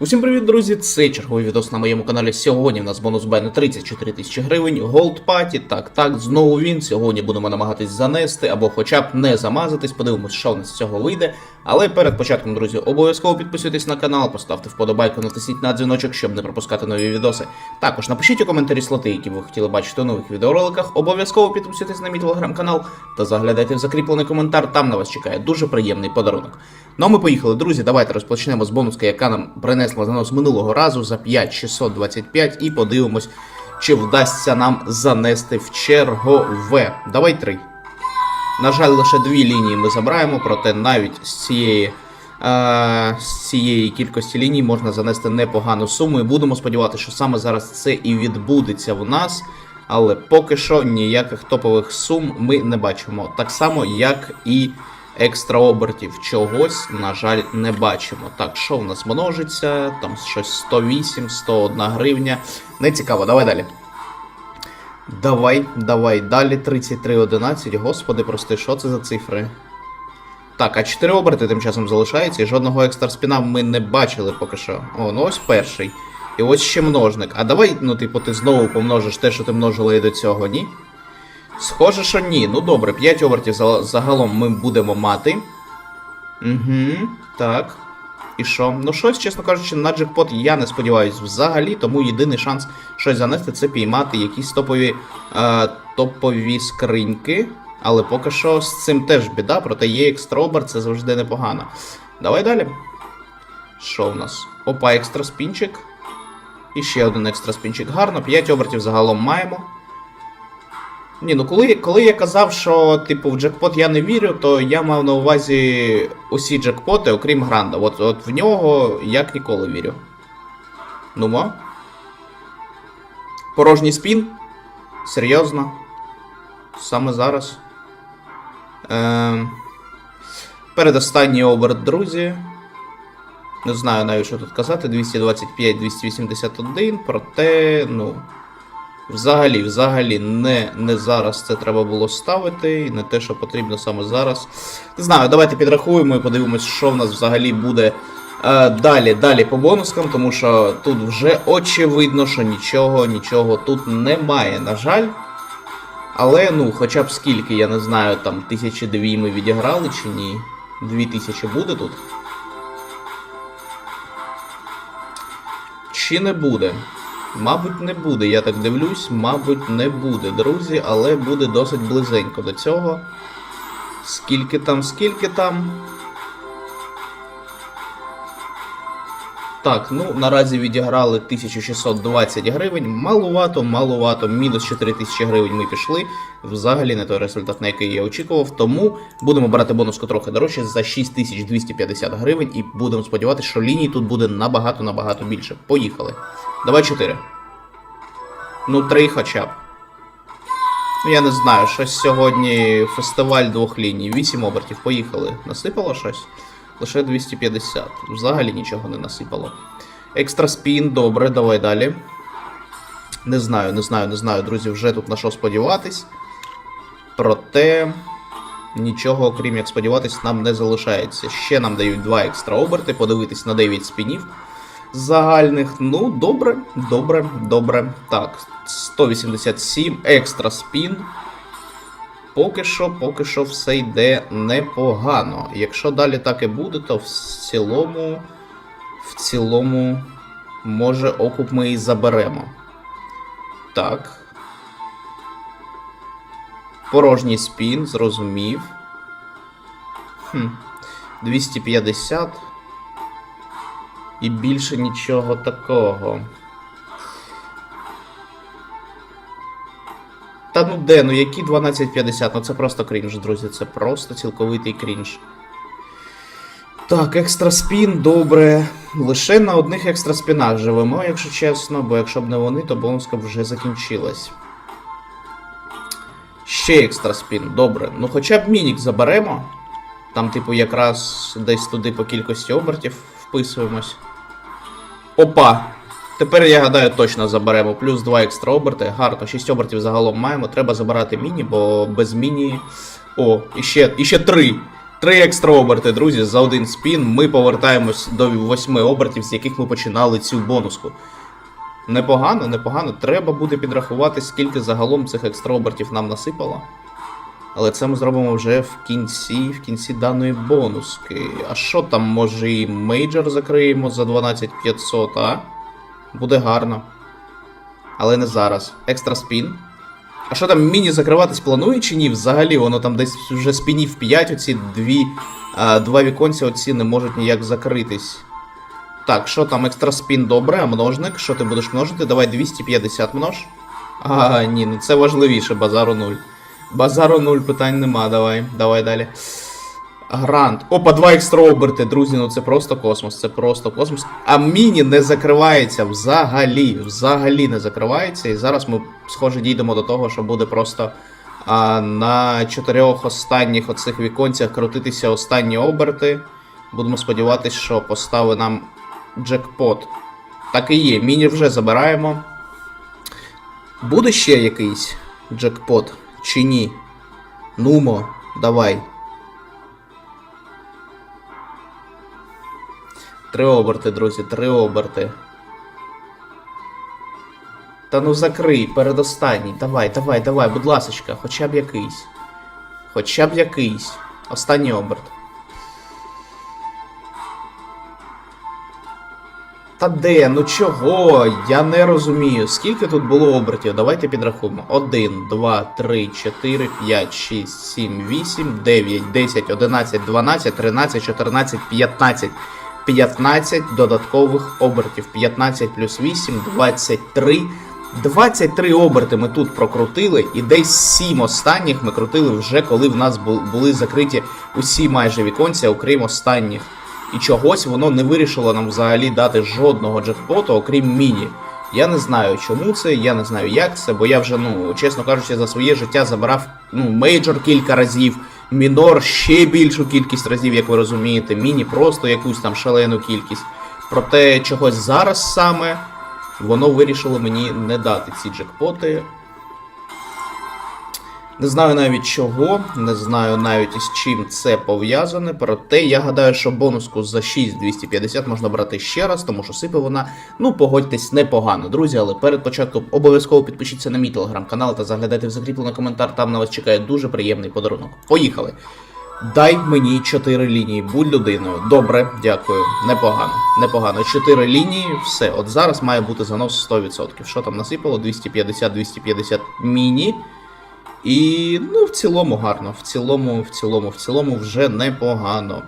Усім привіт, друзі! Це черговий відос на моєму каналі. Сьогодні в нас бонус Б на 34 тисячі гривень. Gold Party, так, так, знову він. Сьогодні будемо намагатись занести або хоча б не замазатись. Подивимось, що в нас з цього вийде. Але перед початком, друзі, обов'язково підписуйтесь на канал, поставте вподобайку, натисніть на дзвіночок, щоб не пропускати нові відоси. Також напишіть у коментарі слоти, які ви хотіли бачити у нових відеороликах. Обов'язково підписуйтесь на мій телеграм-канал та заглядайте в закріплений коментар. Там на вас чекає дуже приємний подарунок. Ну а ми поїхали, друзі. Давайте розпочнемо з бонуска, яка нам принесла занос минулого разу за 5625 і подивимось, чи вдасться нам занести в чергове. Давай три. На жаль, лише дві лінії ми забираємо, проте навіть з цієї, е, з цієї кількості ліній можна занести непогану суму. І будемо сподіватися, що саме зараз це і відбудеться в нас. Але поки що ніяких топових сум ми не бачимо. Так само, як і екстра обертів чогось, на жаль, не бачимо. Так, що в нас множиться? Там щось 108, 101 гривня. Не цікаво, давай далі. Давай, давай, далі 3311. Господи, прости, що це за цифри? Так, а 4 оберти тим часом залишається, і жодного екстра спіна ми не бачили поки що. О, ну ось перший. І ось ще множник. А давай, ну, типу, ти знову помножиш те, що ти множила і до цього, ні? Схоже, що ні. Ну добре, 5 обертів загалом ми будемо мати. Угу, так. І що? Ну, щось, чесно кажучи, на джекпот я не сподіваюся взагалі, тому єдиний шанс щось занести це піймати якісь топові, е, топові скриньки. Але поки що з цим теж біда, проте є екстробер, це завжди непогано. Давай далі. Що в нас? Опа, екстра спінчик. І ще один екстра спінчик. Гарно, 5 обертів загалом маємо. Ні, ну коли, коли я казав, що типу в джекпот я не вірю, то я мав на увазі усі джекпоти, окрім Гранда. От, от в нього як ніколи вірю. Ну мо. Порожній спін? Серйозно? Саме зараз. Ем... Передостанній оберт, друзі. Не знаю навіть, що тут казати. 225-281, проте, ну. Взагалі, взагалі, не, не зараз це треба було ставити, і не те, що потрібно саме зараз. Не знаю, давайте підрахуємо і подивимось, що в нас взагалі буде е, далі, далі по бонускам, тому що тут вже очевидно, що нічого, нічого тут немає, на жаль. Але, ну, хоча б скільки, я не знаю, там тисячі дві ми відіграли чи ні. Дві тисячі буде тут. Чи не буде? Мабуть, не буде, я так дивлюсь, мабуть, не буде, друзі, але буде досить близенько до цього. Скільки там, скільки там. Так, ну наразі відіграли 1620 гривень. Малувато, малувато, мінус 4000 гривень ми пішли. Взагалі не той результат, на який я очікував. Тому будемо брати бонуску трохи дорожче за 6250 гривень і будемо сподіватися, що ліній тут буде набагато-набагато більше. Поїхали. Давай 4. Ну, 3 хоча б. Ну, я не знаю, щось сьогодні фестиваль двох ліній. 8 обертів, поїхали. Насипало щось? Лише 250. Взагалі нічого не насипало. Екстра спін, добре, давай далі. Не знаю, не знаю, не знаю, друзі, вже тут на що сподіватись. Проте. Нічого, окрім як сподіватись, нам не залишається. Ще нам дають 2 екстра оберти, подивитись на 9 спінів загальних. Ну, добре, добре, добре. Так, 187, екстра спін. Поки що, поки що все йде непогано. Якщо далі так і буде, то в цілому. В цілому, може, окуп ми і заберемо. Так. Порожній спін, зрозумів. Хм. 250. І більше нічого такого. Та ну де, ну які 12.50? Ну це просто крінж, друзі. Це просто цілковитий крінж. Так, екстра спін, добре. Лише на одних екстра спінах живемо, якщо чесно, бо якщо б не вони, то бонуска вже закінчилась. Ще екстра спін, добре. Ну хоча б мінік заберемо. Там, типу, якраз десь туди по кількості обертів вписуємось. Опа! Тепер я гадаю, точно заберемо. Плюс 2 екстра оберти. Гарно, 6 обертів загалом маємо. Треба забирати міні, бо без міні. О, іще, іще 3. Три екстра оберти, друзі, за один спін. Ми повертаємось до восьми обертів, з яких ми починали цю бонуску. Непогано, непогано. Треба буде підрахувати, скільки загалом цих екстра обертів нам насипало. Але це ми зробимо вже в кінці, в кінці даної бонуски. А що там, може і мейджор закриємо за 12500, а? Буде гарно. Але не зараз. Екстра спін. А що там міні закриватись планує чи ні? Взагалі, воно там десь вже спінів 5, оці дві, а, два віконця оці не можуть ніяк закритись. Так, що там, екстра спін добре, а множник? Що ти будеш множити? Давай 250 множ. А, ні, ну це важливіше, базару 0. Базару 0, питань нема, давай, давай далі. Грант. Опа, два екстра оберти, друзі, ну це просто космос, це просто космос. А міні не закривається взагалі, взагалі не закривається. І зараз ми, схоже, дійдемо до того, що буде просто а, на чотирьох останніх оцих віконцях крутитися останні оберти. Будемо сподіватися, що постави нам джекпот. Так і є, міні вже забираємо. Буде ще якийсь джекпот чи ні? Нумо, давай. Три оберти, друзі, три оберти. Та ну закрий, передостанній. Давай, давай, давай, будь ласочка, хоча б якийсь. Хоча б якийсь. Останній оберт. Та де? Ну чого? Я не розумію. Скільки тут було обертів? Давайте підрахуємо. 1, 2, 3, 4, 5, 6, 7, 8, 9, 10, 11, 12, 13, 14, 15. 15 додаткових обертів. 15 плюс 8, 23. 23 оберти ми тут прокрутили, і десь 7 останніх ми крутили вже коли в нас були закриті усі майже віконця, окрім останніх. І чогось воно не вирішило нам взагалі дати жодного джекпоту, окрім міні. Я не знаю, чому це, я не знаю, як це, бо я вже, ну, чесно кажучи, за своє життя забирав ну, мейджор кілька разів, мінор ще більшу кількість разів, як ви розумієте, міні просто якусь там шалену кількість. Проте чогось зараз саме воно вирішило мені не дати ці джекпоти. Не знаю навіть чого, не знаю навіть із чим це пов'язане. Проте я гадаю, що бонуску за 6250 можна брати ще раз, тому що сипе вона, ну погодьтесь, непогано, друзі. Але перед початком обов'язково підпишіться на мій телеграм-канал та заглядайте в закріплений коментар. Там на вас чекає дуже приємний подарунок. Поїхали! Дай мені 4 лінії, будь людиною. Добре, дякую. Непогано. Непогано. 4 лінії, все. От зараз має бути занос 100%. Що там насипало? 250-250 міні. І ну, в цілому гарно. В цілому, в цілому, в цілому вже непогано.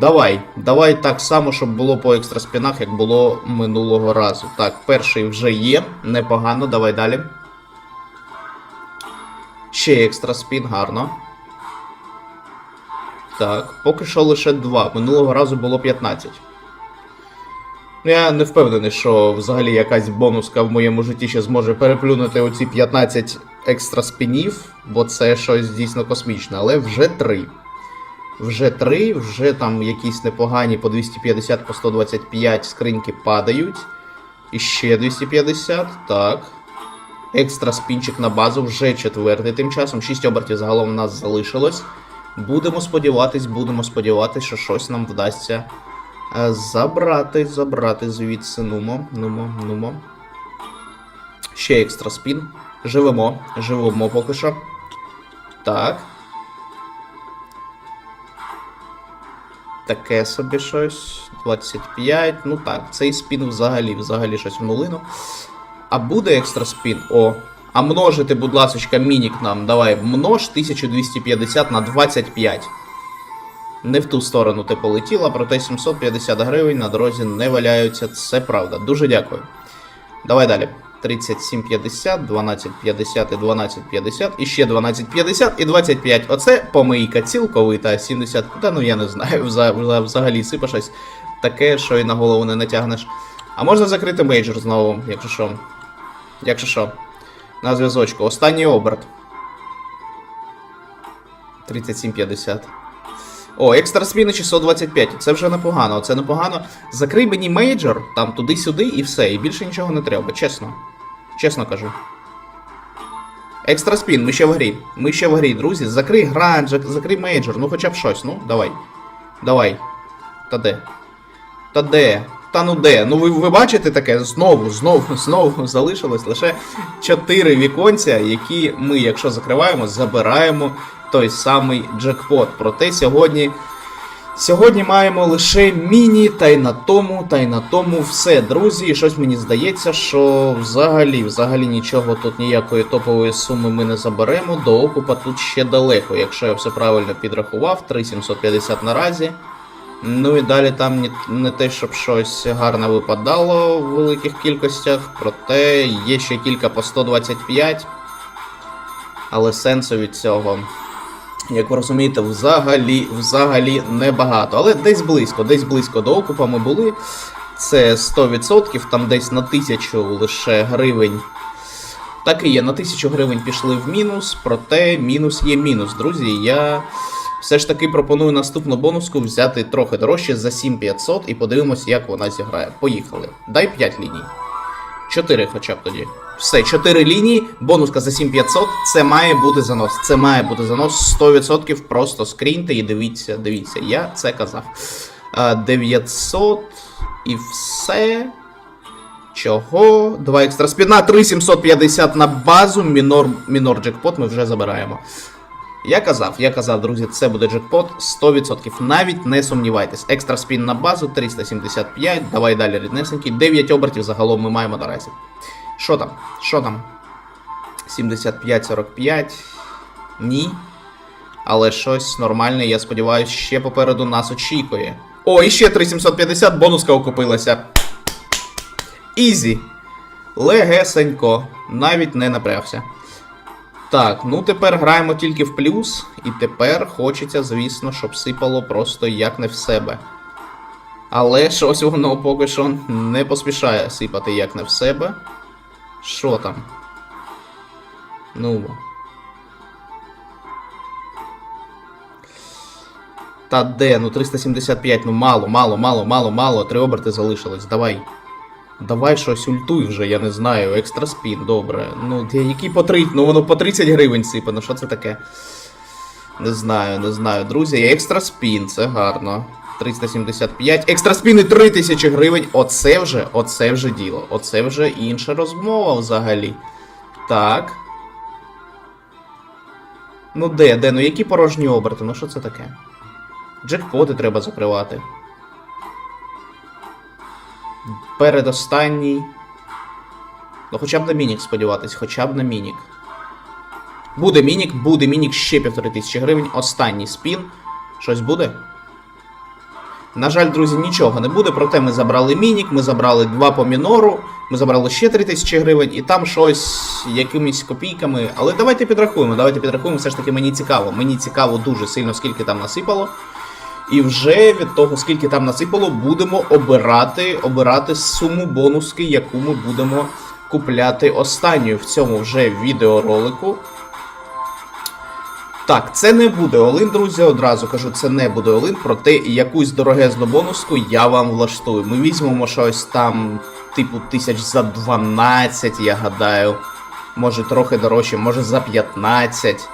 Давай, давай так само, щоб було по екстраспінах, як було минулого разу. Так, перший вже є, непогано, давай далі. Ще екстраспін, гарно. Так, поки що лише два. Минулого разу було 15. Ну, Я не впевнений, що взагалі якась бонуска в моєму житті ще зможе переплюнути оці 15 екстра спінів, бо це щось дійсно космічне, але вже 3. Вже 3, вже там якісь непогані по 250, по 125 скриньки падають. І ще 250, так. Екстра спінчик на базу вже четвертий. Тим часом 6 обертів загалом у нас залишилось. Будемо сподіватись, будемо сподіватись, що щось нам вдасться е, забрати, забрати звідси. Нумо, нумо, нумо. Ще екстра спін. Живемо, живемо поки що. Так. Таке собі щось. 25. Ну так, цей спін взагалі, взагалі щось в нулину. А буде екстра спін? О. А множити, будь ласочка, мінік нам. Давай, множ 1250 на 25. Не в ту сторону ти полетіла, проте 750 гривень на дорозі не валяються. Це правда. Дуже дякую. Давай далі. 37,50, 12,50 і 12,50, і ще 12,50 і 25. Оце помийка цілковита, 70. Та ну я не знаю, вза- вза- взагалі сипа щось таке, що і на голову не натягнеш. А можна закрити мейджор знову, якщо що. Якщо що. На зв'язочку. Останній оберт. 37,50. О, екстра спіни 625. Це вже непогано. Це непогано. Закрий мені мейджор, там туди-сюди і все. І більше нічого не треба, чесно. Чесно кажу. Екстра спін, ми ще в грі. Ми ще в грі, друзі. Закрий гранж, закрий мейджор, ну хоча б щось, ну, давай. Давай. Та де? Та де? Та ну де? Ну ви, ви бачите таке? Знову, знову, знову залишилось лише 4 віконця, які ми, якщо закриваємо, забираємо той самий джекпот. Проте сьогодні. Сьогодні маємо лише міні, та й на тому, та й на тому все, друзі. І щось мені здається, що взагалі, взагалі нічого тут ніякої топової суми ми не заберемо. До окупа тут ще далеко, якщо я все правильно підрахував, 3750 наразі. Ну і далі там не те, щоб щось гарне випадало в великих кількостях, проте є ще кілька по 125, але сенсу від цього як ви розумієте, взагалі, взагалі небагато. Але десь близько, десь близько до окупа ми були. Це 100%, там десь на тисячу лише гривень. Так і є, на тисячу гривень пішли в мінус, проте мінус є мінус, друзі. Я все ж таки пропоную наступну бонуску взяти трохи дорожче за 7500 і подивимось, як вона зіграє. Поїхали. Дай 5 ліній. 4 хоча б тоді. Все, 4 лінії, бонуска за 7500, це має бути занос. Це має бути занос 100%. Просто скріньте і дивіться, дивіться, я це казав. 900 і все. Чого? Два екстра спіна, 3750 на базу, мінор, мінор джекпот ми вже забираємо. Я казав, я казав, друзі, це буде джекпот 100%. Навіть не сумнівайтесь. Екстра спін на базу 375. Давай далі ріднесенький. 9 обертів загалом ми маємо наразі. Що там? Що там? 75-45. Ні. Але щось нормальне, я сподіваюся, ще попереду нас очікує. О, і ще 3750, бонуска окупилася. Ізі. Легесенько. Навіть не напрягся. Так, ну тепер граємо тільки в плюс, і тепер хочеться, звісно, щоб сипало просто як не в себе. Але щось воно поки що не поспішає сипати як не в себе. Що там? Ну. Та де? Ну 375, ну мало, мало, мало, мало, мало. Три оберти залишилось. Давай. Давай щось ультуй вже, я не знаю. Екстра спін, добре. Ну, який по 30, ну воно по 30 гривень сипе, ну що це таке? Не знаю, не знаю. Друзі, екстра спін, це гарно. 375. Екстра спіни 3000 гривень. Оце вже, оце вже діло. Оце вже інша розмова взагалі. Так. Ну де, де? Ну які порожні оберти? Ну що це таке? Джекпоти треба закривати. Передостанній. Ну, хоча б на мінік сподіватись, хоча б на мінік. Буде мінік, буде мінік ще півтори тисячі гривень. Останній спін. Щось буде? На жаль, друзі, нічого не буде, проте ми забрали мінік, ми забрали два по мінору, ми забрали ще 3 тисячі гривень, і там щось якимись копійками. Але давайте підрахуємо, давайте підрахуємо, все ж таки мені цікаво. Мені цікаво дуже сильно, скільки там насипало. І вже від того, скільки там насипало, будемо обирати, обирати суму бонуски, яку ми будемо купляти останньою в цьому вже відеоролику. Так, це не буде Олин, друзі. Одразу кажу, це не буде Олин, проте якусь дорогезну бонуску я вам влаштую. Ми візьмемо щось там, типу, тисяч за 12, я гадаю. Може трохи дорожче, може за 15.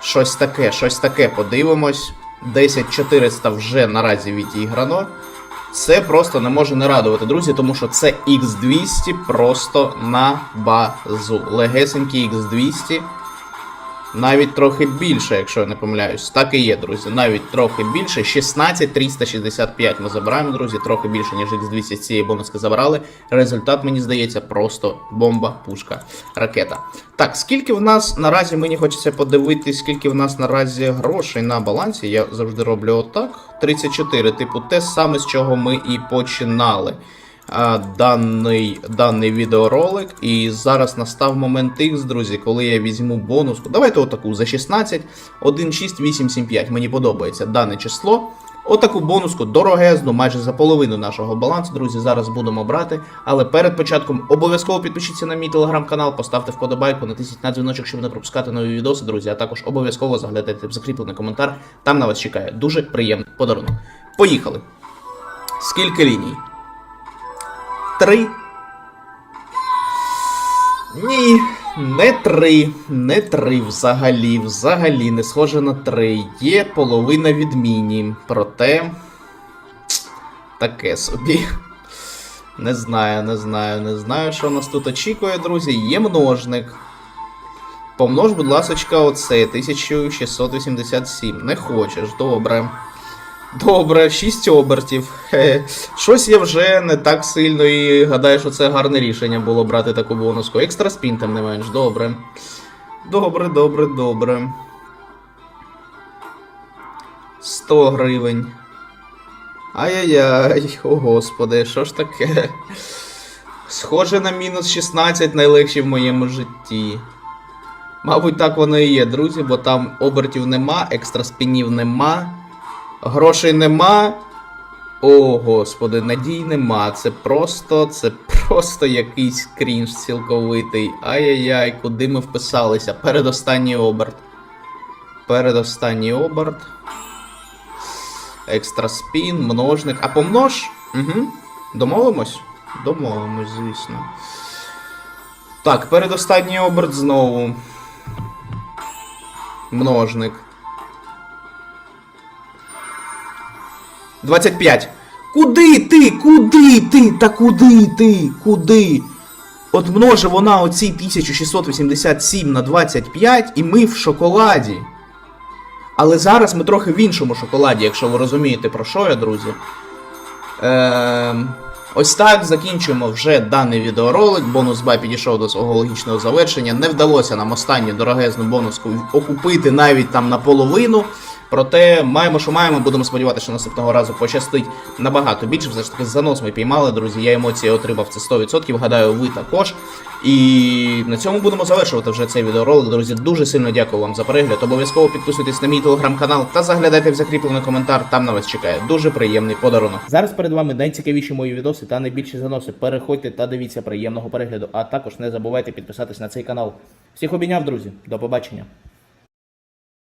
Щось таке, щось таке подивимось. 10400 вже наразі відіграно. Це просто не може не радувати, друзі, тому що це X200 просто на базу. Легесенький X200. Навіть трохи більше, якщо я не помиляюсь. Так і є, друзі. Навіть трохи більше. 16365 ми забираємо, друзі. Трохи більше, ніж X200 з цієї бонуски забрали. Результат, мені здається, просто бомба, пушка, ракета. Так, скільки в нас наразі мені хочеться подивитись, скільки в нас наразі грошей на балансі. Я завжди роблю отак. 34, типу, те саме, з чого ми і починали а, даний, даний відеоролик. І зараз настав момент X, друзі, коли я візьму бонуску. Давайте отаку за 16, 16875. Мені подобається дане число. Отаку бонуску дорогезну, майже за половину нашого балансу, друзі, зараз будемо брати. Але перед початком обов'язково підпишіться на мій телеграм-канал, поставте вподобайку, натисніть на дзвіночок, щоб не пропускати нові відоси, друзі. А також обов'язково заглядайте в закріплений коментар. Там на вас чекає дуже приємний подарунок. Поїхали! Скільки ліній? Три. Ні. Не три, не три взагалі, взагалі не схоже на три. Є половина відміні. Проте. Таке собі. Не знаю, не знаю, не знаю, що нас тут очікує, друзі. Є множник. Помнож, будь ласочка, оце 1687. Не хочеш, добре. Добре, 6 обертів. Хе. Щось я вже не так сильно і гадаю, що це гарне рішення було брати таку бонуску. Екстра спін, тим не менш, добре. Добре, добре, добре. 100 гривень. Ай-яй-яй, о господи, що ж таке? Схоже на мінус 16 найлегші в моєму житті. Мабуть, так воно і є, друзі, бо там обертів нема, екстра спінів нема, грошей нема. О, господи, надій нема. Це просто, це просто якийсь крінж цілковитий. Ай-яй-яй, куди ми вписалися? Передостанній оберт. Передостанній оберт. Екстра спін, множник. А помнож? Угу. Домовимось? Домовимось, звісно. Так, передостанній оберт знову. Множник. 25. Куди ти? Куди ти? Та куди ти? Куди? От множе вона оці 1687 на 25, і ми в шоколаді. Але зараз ми трохи в іншому шоколаді, якщо ви розумієте, про що я, друзі. Ем, ось так закінчуємо вже даний відеоролик. Бонус бай підійшов до свого логічного завершення. Не вдалося нам останню дорогезну бонуску окупити навіть там наполовину. Проте маємо, що маємо, будемо сподіватися, що наступного разу пощастить набагато більше. Все ж таки занос ми піймали, друзі. Я емоції отримав це 100%. Гадаю, ви також. І на цьому будемо завершувати вже цей відеоролик. Друзі, дуже сильно дякую вам за перегляд. Обов'язково підписуйтесь на мій телеграм-канал та заглядайте в закріплений коментар. Там на вас чекає дуже приємний подарунок. Зараз перед вами найцікавіші мої відоси та найбільші заноси. Переходьте та дивіться приємного перегляду. А також не забувайте підписатись на цей канал. Всіх обійняв, друзі. До побачення.